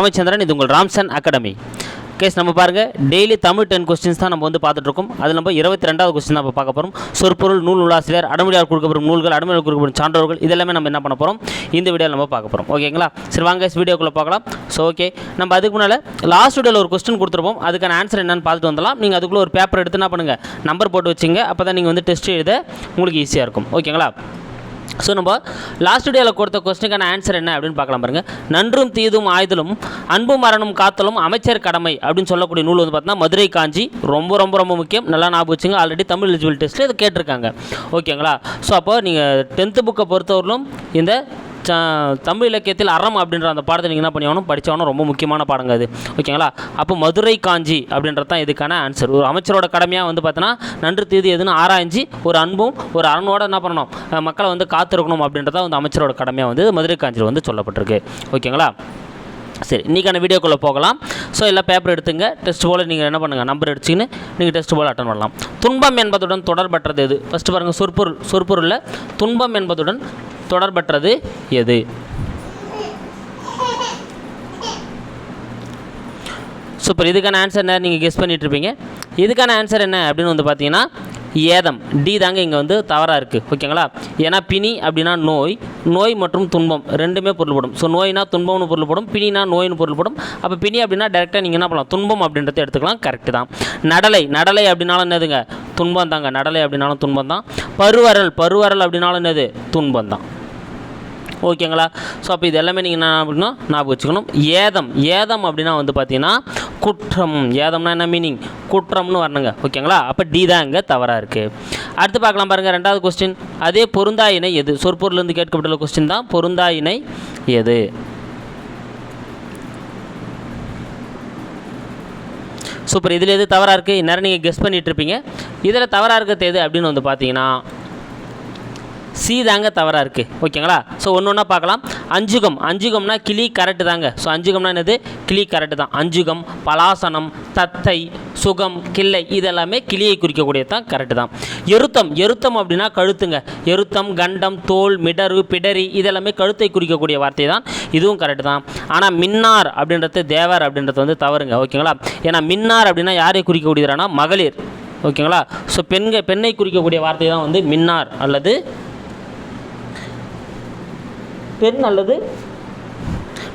ராமச்சந்திரன் இது உங்கள் ராம்சன் academy. Case நம்ம பாருங்கள் டெய்லி தமிழ் டென் கொஸ்டின்ஸ் தான் நம்ம வந்து பார்த்துட்ருக்கோம். அதில் நம்ம இருபத்தி ரெண்டாவது கொஸ்டின் நம்ம பார்க்க போகிறோம் சொற்பொருள் நூல் நூலாசிரியர் அடமொழியால் கொடுக்கப்படும் நூல்கள் அடமொழியால் கொடுக்கப்படும் சான்றோர்கள் இதெல்லாமே நம்ம என்ன பண்ண போகிறோம் இந்த வீடியோவில் நம்ம பார்க்க போகிறோம் ஓகேங்களா சரி வாங்க வீடியோக்குள்ளே பார்க்கலாம் ஸோ ஓகே நம்ம அதுக்கு முன்னால் லாஸ்ட் வீடியோவில் ஒரு கொஸ்டின் கொடுத்துருப்போம். அதுக்கான ஆன்சர் என்னன்னு பார்த்துட்டு வந்துடலாம். நீங்கள் அதுக்குள்ளே ஒரு பேப்பர் எடுத்து என்ன பண்ணுங்கள் நம்பர் போட்டு வச்சுங்க. அப்போ தான் நீங்கள் வந்து டெஸ்ட் எழுத உங்களுக்கு ஈஸியாக இருக்கும். ஓகேங்களா ஸோ நம்ம லாஸ்ட் வீடியோவில் கொடுத்த கொஸ்டினுக்கான ஆன்சர் என்ன அப்படின்னு பார்க்கலாம் பாருங்கள் நன்றும் தீதும் ஆயுதலும் அன்பும் மரணம் காத்தலும் அமைச்சர் கடமை அப்படின்னு சொல்லக்கூடிய நூல் வந்து பார்த்தீங்கன்னா மதுரை காஞ்சி. ரொம்ப ரொம்ப ரொம்ப முக்கியம். நல்லா ஞாபகம் வச்சுங்க. ஆல்ரெடி தமிழ் எலிஜிபிள் டெஸ்ட்டில் இதை கேட்டிருக்காங்க. ஓகேங்களா ஸோ அப்போ நீங்கள் டென்த்து புக்கை பொறுத்தவரையிலும் இந்த தமிழ் இலக்கியத்தில் அறம் அப்படின்ற அந்த பாடத்தை நீங்கள் என்ன பண்ணியாகணும்? படித்தாகணும் ரொம்ப முக்கியமான பாடங்க அது. ஓகேங்களா? அப்போ மதுரை காஞ்சி அப்படின்றது தான் இதுக்கான ஆன்சர் ஒரு அமைச்சரோட கடமையாக வந்து பார்த்தோன்னா நன்று தீது எதுன்னு ஆராய்ஞ்சு ஒரு அன்பும் ஒரு அறனோட என்ன பண்ணணும்? மக்களை வந்து காத்திருக்கணும் அப்படின்றத வந்து அமைச்சரோட கடமையாக வந்து மதுரை காஞ்சியில் வந்து சொல்லப்பட்டிருக்கு. ஓகேங்களா? சரி இன்றைக்கான வீடியோக்குள்ளே போகலாம். ஸோ எல்லாம் பேப்பர் எடுத்துங்க. டெஸ்ட் போல் நீங்கள் என்ன பண்ணுங்கள் நம்பர் அடிச்சின்னு நீங்கள் டெஸ்ட் போல் அட்டன் பண்ணலாம். துன்பம் என்பதுடன் தொடர்பற்றது எது? ஃபஸ்ட்டு பாருங்கள் சொற்பொருள் சொற்பொருளில் துன்பம் என்பதுடன் தொடர்பற்றது எது? சூப்பர் இதுக்கான ஆன்சர் என்ன? நீங்கள் கெஸ் பண்ணிகிட்ருப்பீங்க இதுக்கான ஆன்சர் என்ன அப்படின்னு வந்து பார்த்தீங்கன்னா ஏதம். டி தாங்க இங்கே வந்து தவறாக இருக்குது ஓகேங்களா ஏன்னா பிணி அப்படின்னா நோய். நோய் மற்றும் துன்பம். ரெண்டுமே பொருள்படும். ஸோ நோய்னா துன்பம்னு பொருள்படும். பிணினா நோய்னு பொருள்படும். அப்போ பிணி அப்படின்னா டேரெக்டாக நீங்கள் என்ன பண்ணலாம்? துன்பம் அப்படின்றத எடுத்துக்கலாம். கரெக்டு தான். நடலை. நடலை அப்படின்னாலும் என்னதுங்க? துன்பம் தாங்க. நடலை அப்படின்னாலும் துன்பம் தான். பருவரல் பருவரல் அப்படின்னாலும் என்னது? துன்பம் தான். ஓகேங்களா? ஸோ அப்போ இது எல்லாமே நீங்கள் என்ன அப்படின்னா ஞாபகம் வச்சுக்கணும். ஏதம் ஏதம் அப்படின்னா வந்து பார்த்தீங்கன்னா குற்றம். ஏதம்னா என்ன மீனிங் குற்றம்னு வரணுங்க. ஓகேங்களா? அப்போ டி தான் இங்கே தவறாக இருக்குது அடுத்து பார்க்கலாம் பாருங்கள் ரெண்டாவது கொஸ்டின் அதே பொருந்தா இணை எது? சொற்பொருள்லேருந்து கேட்கப்பட்டுள்ள கொஸ்டின் தான் பொருந்தா இணை எது? சூப்பர் இதில் எது தவறாக இருக்குது இந்நேரம் நீங்கள் கெஸ் பண்ணிகிட்ருப்பீங்க இதில் தவறாக இருக்கிறது எது அப்படின்னு வந்து பார்த்தீங்கன்னா சி தாங்க தவறாக இருக்குது ஓகேங்களா ஸோ ஒன்று ஒன்றா பார்க்கலாம். அஞ்சுகம். அஞ்சுகம்னா கிளி கரெக்டு தாங்க. ஸோ அஞ்சுகம்னா என்னது? கிளி கரெக்டு தான். அஞ்சுகம் பலாசனம் தத்தை சுகம் கிள்ளை இதெல்லாமே கிளியை குறிக்கக்கூடியது தான் கரெக்டு தான். எருத்தம். எருத்தம் அப்படின்னா கழுத்துங்க. எருத்தம் கண்டம் தோல் மிடரு பிடரி இதெல்லாமே கழுத்தை குறிக்கக்கூடிய வார்த்தை தான். இதுவும் கரெக்டு தான். ஆனால் மின்னார் அப்படின்றது தேவர் அப்படின்றது வந்து தவறுங்க. ஓகேங்களா ஏன்னா மின்னார் அப்படின்னா யாரை குறிக்கக்கூடியதுனா மகளிர். ஓகேங்களா ஸோ பெண்கள் பெண்ணை குறிக்கக்கூடிய வார்த்தை தான் வந்து மின்னார் அல்லது பெண் அல்லது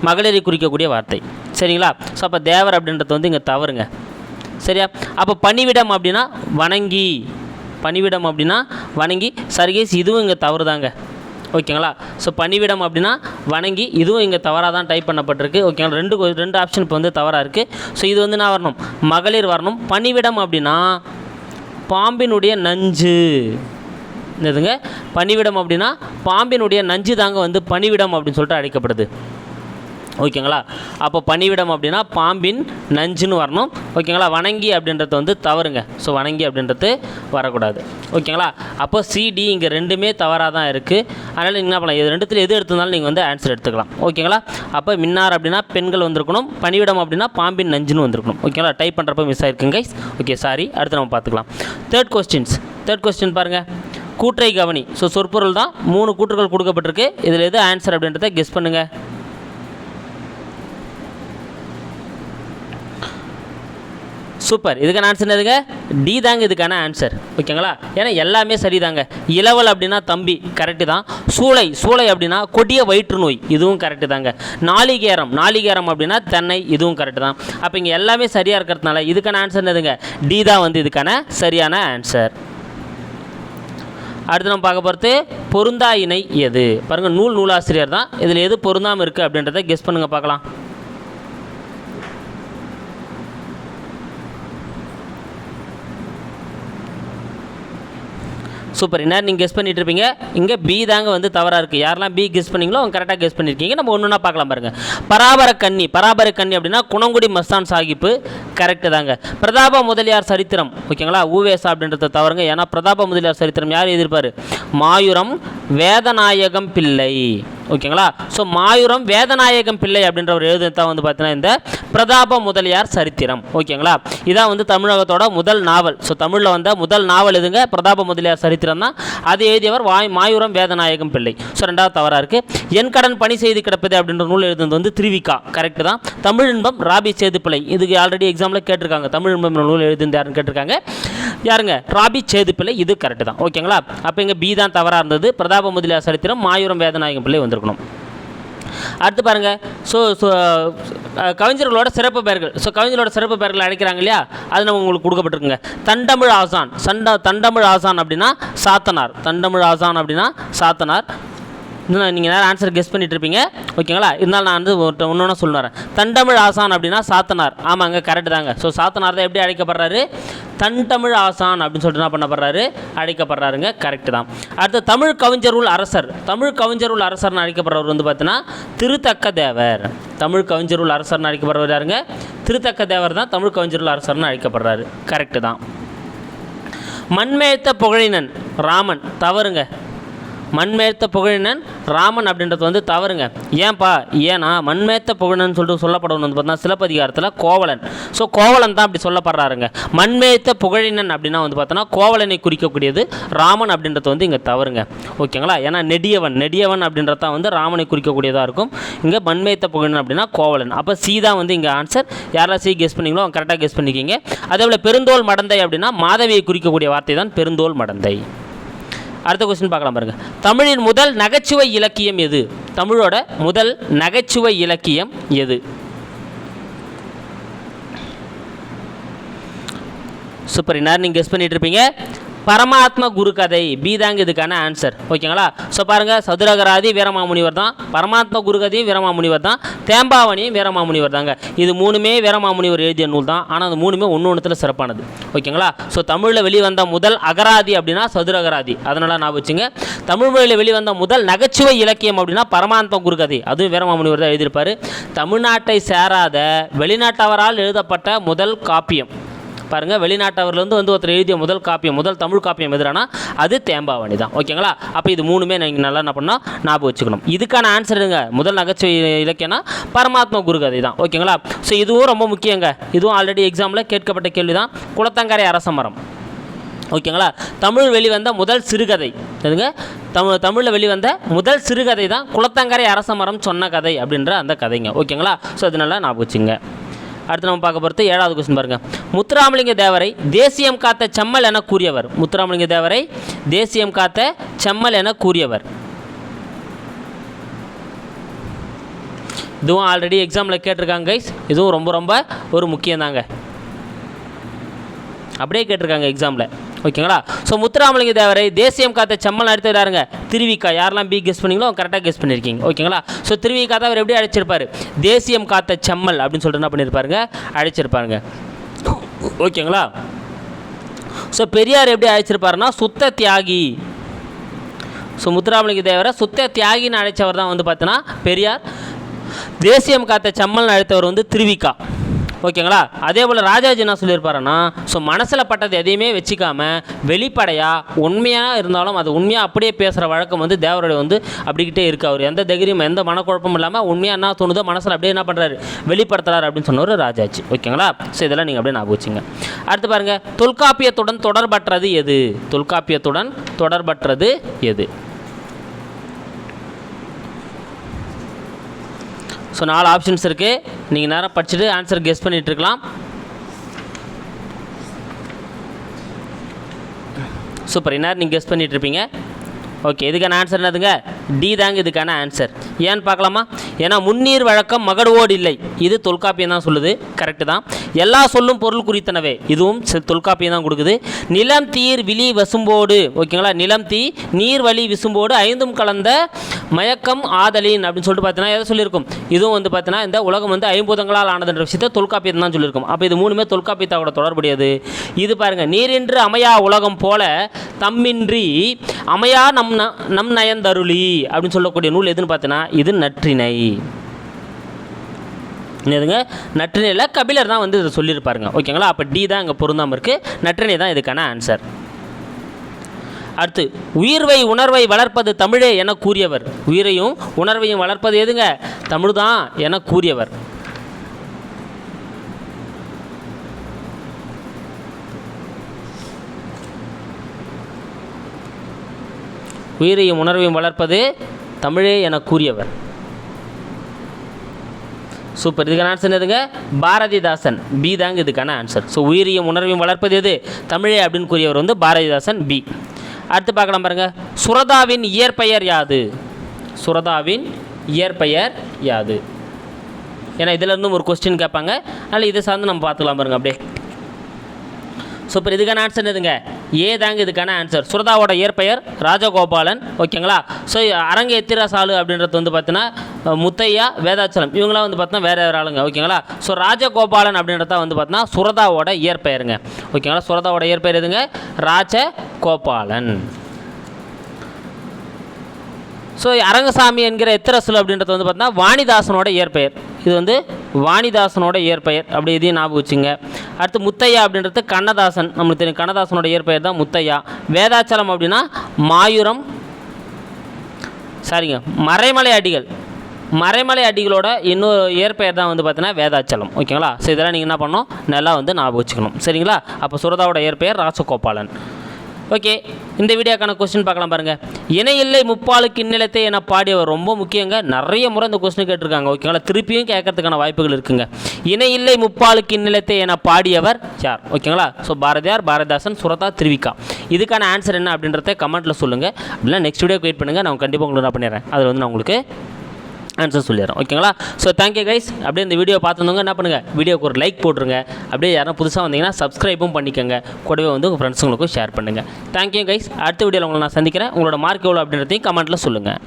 மகளிரை குறிக்கக்கூடிய வார்த்தை. சரிங்களா? ஸோ அப்போ தேவர் அப்படின்றது வந்து இங்கே தவறுங்க. சரியா? அப்போ பணிவிடம் அப்படின்னா வணங்கி. பணிவிடம் அப்படின்னா வணங்கி. சர்கேஸ் இதுவும் இங்கே தவறுதாங்க. ஓகேங்களா? ஸோ பணிவிடம் அப்படின்னா வணங்கி இதுவும் இங்கே தவறாக தான் டைப் பண்ணப்பட்டிருக்கு. ஓகேங்களா? ரெண்டு ரெண்டு ஆப்ஷன் இப்போ வந்து தவறாக இருக்குது ஸோ இது வந்து என்ன வரணும்? மகளிர் வரணும். பணிவிடம் அப்படின்னா பாம்பினுடைய நஞ்சு. என்னதுங்க? பணிவிடம் அப்படின்னா பாம்பினுடைய நஞ்சு தாங்க வந்து பணிவிடம் அப்படின்னு சொல்லிட்டு அழைக்கப்படுது. ஓகேங்களா? அப்போ பணிவிடம் அப்படின்னா பாம்பின் நஞ்சுன்னு வரணும். ஓகேங்களா? வணங்கி அப்படின்றது வந்து தவறுங்க. ஸோ வணங்கி அப்படின்றது வரக்கூடாது. ஓகேங்களா? அப்போ சிடி இங்கே ரெண்டுமே தவறாக தான் இருக்குது அதனால் நீங்கள் என்ன பண்ணலாம்? இது ரெண்டுத்தில் எது எடுத்திருந்தாலும் நீங்கள் வந்து ஆன்சர் எடுத்துக்கலாம். ஓகேங்களா? அப்போ மின்னார் அப்படின்னா பெண்கள் வந்திருக்கணும். பணிவிடம் அப்படின்னா பாம்பின் நஞ்சுன்னு வந்திருக்கணும். ஓகேங்களா? டைப் பண்ணுறப்ப மிஸ் ஆயிருக்குங்க கைஸ் ஓகே சாரி அடுத்து நம்ம பார்த்துக்கலாம். தேர்ட் கொஸ்டின்ஸ் தேர்ட் கொஸ்டின் பாருங்கள் கூற்றை கவனி. ஸோ சொற்பொருள் தான். மூணு கூற்றுகள் கொடுக்கப்பட்டிருக்கு. இதில் எது ஆன்சர் அப்படின்றத கெஸ் பண்ணுங்கள் சூப்பர் இதுக்கான ஆன்சர் என்னதுங்க? டி தாங்க இதுக்கான ஆன்சர் ஓகேங்களா? ஏன்னா எல்லாமே சரிதாங்க. இளவல் அப்படின்னா தம்பி. கரெக்டு தான். சூளை. சூளை அப்படின்னா கொடிய வயிற்று நோய். இதுவும் கரெக்டு தாங்க. நாளிகேரம். நாளிகேரம் அப்படின்னா தென்னை. இதுவும் கரெக்டு தான். அப்போ இங்கே எல்லாமே சரியாக இருக்கிறதுனால இதுக்கான ஆன்சர் என்னதுங்க? டி தான் வந்து இதுக்கான சரியான ஆன்சர் அடுத்து நம்ம பார்க்க போகிறது பொருந்தா இணை எது? பாருங்கள் நூல் நூலாசிரியர் தான். இதில் எது பொருந்தாமல் இருக்குது அப்படின்றத கெஸ் பண்ணுங்கள் பார்க்கலாம். சூப்பர். என்ன நீங்கள் கெஸ் பண்ணிட்டு இருப்பீங்க? இங்கே பி தாங்க வந்து தவறாக இருக்குது யாரெல்லாம் பி கெஸ் பண்ணீங்களோ அவங்க கரெக்டாக கெஸ் பண்ணியிருக்கீங்க நம்ம ஒன்று ஒன்றா பார்க்கலாம் பாருங்க. பராபர கன்னி பராபர கன்னி அப்படின்னா குணங்குடி மஸ்தான் சாஹிப்பு கரெக்டு தாங்க. பிரதாப முதலியார் சரித்திரம். ஓகேங்களா? ஊவேசா அப்படின்றத தவறுங்க. ஏன்னா பிரதாப முதலியார் சரித்திரம் யார் எதிர்ப்பார்? மாயூரம் வேதநாயகம் பிள்ளை. ஓகேங்களா? ஸோ மாயூரம் வேதநாயகம் பிள்ளை அப்படின்ற ஒரு எழுதுதான் வந்து பார்த்தீங்கன்னா இந்த பிரதாப முதலியார் சரித்திரம். ஓகேங்களா? இதான் வந்து தமிழகத்தோட முதல் நாவல். ஸோ தமிழில் வந்த முதல் நாவல் எதுங்க? பிரதாப முதலியார் சரித்திரம் தான். அது எழுதியவர் வாய் மாயூரம் வேதநாயகம் பிள்ளை. ஸோ ரெண்டாவது தவறாக இருக்குது என் கடன் பணி செய்து கிடப்பது அப்படின்ற நூல் எழுதுனது வந்து திருவிக்கா. கரெக்டு தான். தமிழ் இன்பம் ராபி சேதுப்பிள்ளை. இதுக்கு ஆல்ரெடி எக்ஸாமில் கேட்டிருக்காங்க. தமிழ் இன்பம் நூல் எழுதுந்து யாருன்னு கேட்டிருக்காங்க. யாருங்க? ராபி சேதுப்பிள்ளை. இது கரெக்ட் தான். ஓகேங்களா? அப்போ இங்கே பி தான் தவறாக இருந்தது. பிரதாப முதலியார் சரித்திரம் மாயூரம் வேதநாயகம் பிள்ளை வந்திருக்கணும். அடுத்து பாருங்க. ஸோ ஸோ கவிஞர்களோட சிறப்பு பெயர்கள். ஸோ கவிஞர்களோட சிறப்பு பெயர்கள் அழைக்கிறாங்க இல்லையா? அது நம்ம உங்களுக்கு கொடுக்கப்பட்டிருக்குங்க. தண்டமிழ் ஆசான். சண்ட தண்டமிழ் ஆசான் அப்படின்னா சாத்தனார். தண்டமிழ் ஆசான் அப்படின்னா சாத்தனார். இன்னும் நீங்கள் நேரம் ஆன்சர் கெஸ் பண்ணிட்டு இருப்பீங்க. ஓகேங்களா இருந்தாலும் நான் வந்து ஒன்று ஒன்று சொல்லுறேன் தண்டமிழ் ஆசான் அப்படின்னா சாத்தனார். ஆமாங்க கரெக்டு தாங்க. ஸோ சாத்தனார் தான் எப்படி அழைக்கப்படுறாரு? தன்தமிழ் ஆசான் அப்படின்னு சொல்லிட்டு என்ன பண்ணப்படுறாரு? அழைக்கப்படுறாருங்க கரெக்டு தான். அடுத்து தமிழ் கவிஞருள் அரசர். தமிழ் கவிஞருள் அரசர்னு அழைக்கப்படுறவர் வந்து பார்த்தீங்கன்னா திருத்தக்க தேவர் தமிழ் கவிஞருள் அரசர்னு அழைக்கப்படுறவர் யாருங்க? திருத்தக்க தேவர் தான் தமிழ் கவிஞருள் அரசர்னு அழைக்கப்படுறாரு. கரெக்டு தான். மண்மேத்த புகழினன் ராமன். தவறுங்க. மண்மேத்த புகழினன் ராமன் அப்படின்றது வந்து தவறுங்க. ஏன்பா? ஏன்னா மண்மேத்த புகழினன் சொல்லிட்டு சொல்லப்படணும் வந்து பார்த்தீங்கன்னா சிலப்பதிகாரத்தில் கோவலன். ஸோ கோவலன் தான் அப்படி சொல்லப்படுறாருங்க. மண்மேத்த புகழினன் அப்படின்னா வந்து பார்த்தோன்னா கோவலனை குறிக்கக்கூடியது ராமன் அப்படின்றது வந்து இங்கே தவறுங்க. ஓகேங்களா? ஏன்னா நெடியவன். நெடியவன் அப்படின்றது தான் வந்து ராமனை குறிக்கக்கூடியதாக இருக்கும். இங்கே மண்மேத்த புகழினன் அப்படின்னா கோவலன். அப்போ சீதா வந்து இங்கே ஆன்சர் யாரெல்லாம் சீ கெஸ் பண்ணீங்களோ அவங்க கரெக்டாக கெஸ் பண்ணிக்கிங்க. அதே போல் பெருந்தோல் மடந்தை அப்படின்னா மாதவியை குறிக்கக்கூடிய வார்த்தை தான் பெருந்தோல் மடந்தை. அடுத்த கொஸ்டின் பார்க்கலாம் பாருங்க. தமிழின் முதல் நகைச்சுவை இலக்கியம் எது? தமிழோட முதல் நகைச்சுவை இலக்கியம் எது? சூப்பர் இன்னார் நீங்கள் கெஸ் பண்ணிட்டு இருப்பீங்க. பரமாத்ம குரு கதை பி தாங்க இதுக்கான ஆன்சர் ஓகேங்களா? ஸோ பாருங்கள் சதுரகராதி வீரமாமுனிவர் தான். பரமாத்ம குரு கதையும் வீரமாமுனிவர் தான். தேம்பாவணியும் வீரமாமுனிவர் தாங்க. இது மூணுமே வீரமாமுனிவர் எழுதிய நூல் தான். ஆனால் அது மூணுமே ஒன்று ஒன்றுத்தில் சிறப்பானது. ஓகேங்களா? ஸோ தமிழில் வெளிவந்த முதல் அகராதி அப்படின்னா சதுரகராதி. அதனால் நான் வச்சுங்க. தமிழ் மொழியில் வெளிவந்த முதல் நகைச்சுவை இலக்கியம் அப்படின்னா பரமாத்ம குருகதை. அதுவும் வீரமாமுனிவர் தான் எழுதியிருப்பார். தமிழ்நாட்டை சேராத வெளிநாட்டவரால் எழுதப்பட்ட முதல் காப்பியம். பாருங்கள் வெளிநாட்டவர்லேருந்து வந்து ஒருத்தர் எழுதிய முதல் காப்பியம் முதல் தமிழ் காப்பியம் எதுனா அது தேம்பாவணி தான். ஓகேங்களா அப்போ இது மூணுமே நீங்கள் நல்லா என்ன பண்ணால் ஞாபகம் வச்சுக்கணும். இதுக்கான ஆன்சருங்க முதல் நகைச்சுவை இலக்கியம்னா பரமாத்மா குருகதை தான். ஓகேங்களா ஸோ இதுவும் ரொம்ப முக்கியங்க. இதுவும் ஆல்ரெடி எக்ஸாமில் கேட்கப்பட்ட கேள்வி தான் குளத்தங்கரை அரசமரம். ஓகேங்களா தமிழ் வெளிவந்த முதல் சிறுகதை. எதுங்க தமிழ் தமிழில் வெளிவந்த முதல் சிறுகதை தான் குளத்தங்கரை அரசமரம் சொன்ன கதை அப்படின்ற அந்த கதைங்க. ஓகேங்களா ஸோ அதனால ஞாபகம் வச்சுங்க அடுத்து நம்ம பார்க்க போகிறது ஏழாவது கொஸ்டின் பாருங்க. முத்துராமலிங்க தேவரை தேசியம் காத்த செம்மல் என கூறியவர். முத்துராமலிங்க தேவரை தேசியம் காத்த செம்மல் என கூறியவர். இதுவும் ஆல்ரெடி எக்ஸாமில் கேட்டிருக்காங்க கைஸ் இதுவும் ரொம்ப ரொம்ப ஒரு முக்கியம் தாங்க அப்படியே கேட்டிருக்காங்க எக்ஸாமில் ஓகேங்களா? ஸோ முத்துராமலிங்க தேவரை தேசியம் காத்த செம்மல் அடுத்ததாருங்க திருவிக்கா யாரெல்லாம் பி கெஸ் பண்ணீங்களோ கரெக்டாக கெஸ் பண்ணியிருக்கீங்க ஓகேங்களா? ஸோ திருவிக்கா தான் அவர் எப்படி அழைச்சிருப்பார் தேசியம் காத்த செம்மல் அப்படின்னு சொல்லிட்டு என்ன பண்ணியிருப்பாருங்க அழைச்சிருப்பாருங்க ஓகேங்களா? ஸோ பெரியார் எப்படி அழைச்சிருப்பாருன்னா சுத்த தியாகி. ஸோ முத்துராமலிங்க தேவரை சுத்த தியாகின்னு அழைச்சவர் தான் வந்து பார்த்தோன்னா பெரியார். தேசியம் காத்த செம்மல்னு அழைத்தவர் வந்து திருவிக்கா. ஓகேங்களா? அதே போல் ராஜாஜி என்ன சொல்லியிருப்பாருன்னா ஸோ மனசில் பட்டது எதையுமே வச்சுக்காம வெளிப்படையாக உண்மையாக இருந்தாலும் அது உண்மையாக அப்படியே பேசுகிற வழக்கம் வந்து தேவருடைய வந்து அப்படிக்கிட்டே இருக்கு. அவர் எந்த தைரியம் எந்த மனக்குழப்பமும் இல்லாமல் உண்மையாக என்ன தோணுதோ மனசில் அப்படியே என்ன பண்ணுறாரு வெளிப்படுத்துறாரு அப்படின்னு சொன்னவர் ராஜாஜி. ஓகேங்களா? ஸோ இதெல்லாம் நீங்கள் அப்படியே ஞாபகம் வச்சுங்க. அடுத்து பாருங்கள் தொல்காப்பியத்துடன் தொடர்பற்றது எது? தொல்காப்பியத்துடன் தொடர்பற்றது எது? ஸோ நாலு ஆப்ஷன்ஸ் இருக்குது நீங்கள் நேரம் படிச்சுட்டு ஆன்சர் கெஸ் பண்ணிட்டு இருக்கலாம். சூப்பர் இந்நேரம் நீங்கள் கெஸ் பண்ணிட்டு இருப்பீங்க. ஓகே இதுக்கான ஆன்சர் என்னதுங்க? டி தாங்க இதுக்கான ஆன்சர் ஏன்னு பார்க்கலாமா? ஏன்னா முன்னீர் வழக்கம் மகடுவோடு இல்லை. இது தொல்காப்பியம் தான் சொல்லுது. கரெக்டு தான். எல்லா சொல்லும் பொருள் குறித்தனவே. இதுவும் தொல்காப்பியம் தான் கொடுக்குது. நிலம் தீர் விழி வசும்போடு. ஓகேங்களா நிலம் தீ நீர் வழி விசும்போடு ஐந்தும் கலந்த மயக்கம் ஆதலின் அப்படின்னு சொல்லிட்டு பார்த்தீங்கன்னா எதை சொல்லியிருக்கும்? இதுவும் வந்து பார்த்தீங்கன்னா இந்த உலகம் வந்து ஐம்பூதங்களால் ஆனதுன்ற விஷயத்தை தொல்காப்பியம் தான் சொல்லியிருக்கும். அப்போ இது மூணுமே தொல்காப்பியத்தோட தொடர்புடையது. இது பாருங்கள் நீரின்று அமையா உலகம் போல தம்மின்றி அமையா நம் ந- நம் நயந்தருளி அப்படின்னு சொல்லக்கூடிய நூல் எதுன்னு பார்த்தீங்கன்னா இது நற்றிணை என்னதுங்க? நற்றினையில் கபிலர் தான் வந்து இதை சொல்லியிருப்பாருங்க. ஓகேங்களா? அப்போ டி தான் இங்கே பொருந்தாமல் இருக்குது நற்றிணை தான் இதுக்கான ஆன்சர் அடுத்து உயிர்வை உணர்வை வளர்ப்பது தமிழே என கூறியவர். உயிரையும் உணர்வையும் வளர்ப்பது எதுங்க? தமிழ் தான் என கூறியவர். உயிரையும் உணர்வையும் வளர்ப்பது தமிழே என கூறியவர். சூப்பர் இதுக்கான ஆன்சர் எதுங்க பாரதிதாசன். பி தாங்க இதுக்கான ஆன்சர் ஸோ உயிரியும் உணர்வையும் வளர்ப்பது எது? தமிழே அப்படின்னு கூறியவர் வந்து பாரதிதாசன் பி அடுத்து பார்க்கலாம் பாருங்கள் சுரதாவின் இயற்பெயர் யாது? சுரதாவின் இயற்பெயர் யாது? ஏன்னா இதிலேருந்தும் ஒரு கொஸ்டின் கேட்பாங்க. அதனால் இதை சார்ந்து நம்ம பார்த்துக்கலாம் பாருங்கள் அப்படியே. சூப்பர் இதுக்கான ஆன்சர் எதுங்க ஏ தாங்க இதுக்கான ஆன்சர் சுரதாவோட இயற்பெயர் ராஜகோபாலன் ஓகேங்களா? ஸோ அரங்க எத்திராசாலு அப்படின்றது வந்து பார்த்தீங்கன்னா முத்தையா வேதாச்சலம். இவங்களாம் வந்து பார்த்தீங்கன்னா வேறு வேறு ஆளுங்க ஓகேங்களா? ஸோ ராஜகோபாலன் அப்படின்றத வந்து பார்த்தீங்கன்னா சுரதாவோட இயற்பெயருங்க. ஓகேங்களா? சுரதாவோட இயற்பெயர் எதுங்க? ராஜகோபாலன். ஸோ அரங்கசாமி என்கிற எத்திரசுல் அப்படின்றது வந்து பார்த்தீங்கன்னா வாணிதாசனோட இயற்பெயர். இது வந்து வாணிதாசனோட இயற்பெயர் அப்படி இதையும் ஞாபகம் வச்சுங்க. அடுத்து முத்தையா அப்படின்றது கண்ணதாசன். நம்மளுக்கு தெரியும் கண்ணதாசனோட இயற்பெயர் தான் முத்தையா. வேதாச்சலம் அப்படின்னா மாயூரம் சாரிங்க மறைமலை அடிகள். மறைமலை அடிகளோட இன்னொரு இயற்பெயர் தான் வந்து பார்த்தீங்கன்னா வேதாச்சலம். ஓகேங்களா? ஸோ இதெல்லாம் நீங்கள் என்ன பண்ணணும்? நல்லா வந்து ஞாபகம் வச்சுக்கணும். சரிங்களா? அப்போ சுரதாவோட இயற்பெயர் ராசகோபாலன். ஓகே இந்த வீடியோக்கான கொஸ்டின் பார்க்கலாம் பாருங்கள் இணையில்லை முப்பாலுக்கு இந்நிலத்தை என பாடியவர் ரொம்ப முக்கியங்க. நிறைய முறை இந்த கொஸ்டின் கேட்டிருக்காங்க. ஓகேங்களா திருப்பியும் கேட்கறதுக்கான வாய்ப்புகள் இருக்குங்க. இணையில்லை முப்பாலுக்கு இந்நிலத்தை என பாடியவர் யார்? ஓகேங்களா? ஸோ பாரதியார் பாரதிதாசன் சுரதா திருவிக்கா. இதுக்கான ஆன்சர் என்ன அப்படின்றத கமெண்ட்டில் சொல்லுங்கள் அப்படின்னா நெக்ஸ்ட் வீடியோ வெயிட் பண்ணுங்கள் நான் கண்டிப்பாக உங்களுக்கு என்ன பண்ணிடுறேன். அதில் வந்து நான் உங்களுக்கு ஆன்சர் சொல்லிடுறோம் ஓகேங்களா ஸோ தேங்க்யூ கைஸ் அப்படியே இந்த வீடியோ பார்த்துருந்தவங்க என்ன பண்ணுங்கள் வீடியோக்கு ஒரு லைக் போட்டுருங்க. அப்படியே யாரும் புதுசாக வந்தீங்கன்னா சப்ஸ்கிரைபும் பண்ணிக்கோங்க. கூடவே வந்து உங்கள் ஃப்ரெண்ட்ஸுங்களுக்கும் ஷேர் பண்ணுங்கள் தேங்க்யூ கைஸ் அடுத்த வீடியோவில் உங்களை நான் சந்திக்கிறேன். உங்களோட மார்க் எவ்வளோ அப்படின்றதையும் கமெண்ட்டில் சொல்லுங்கள்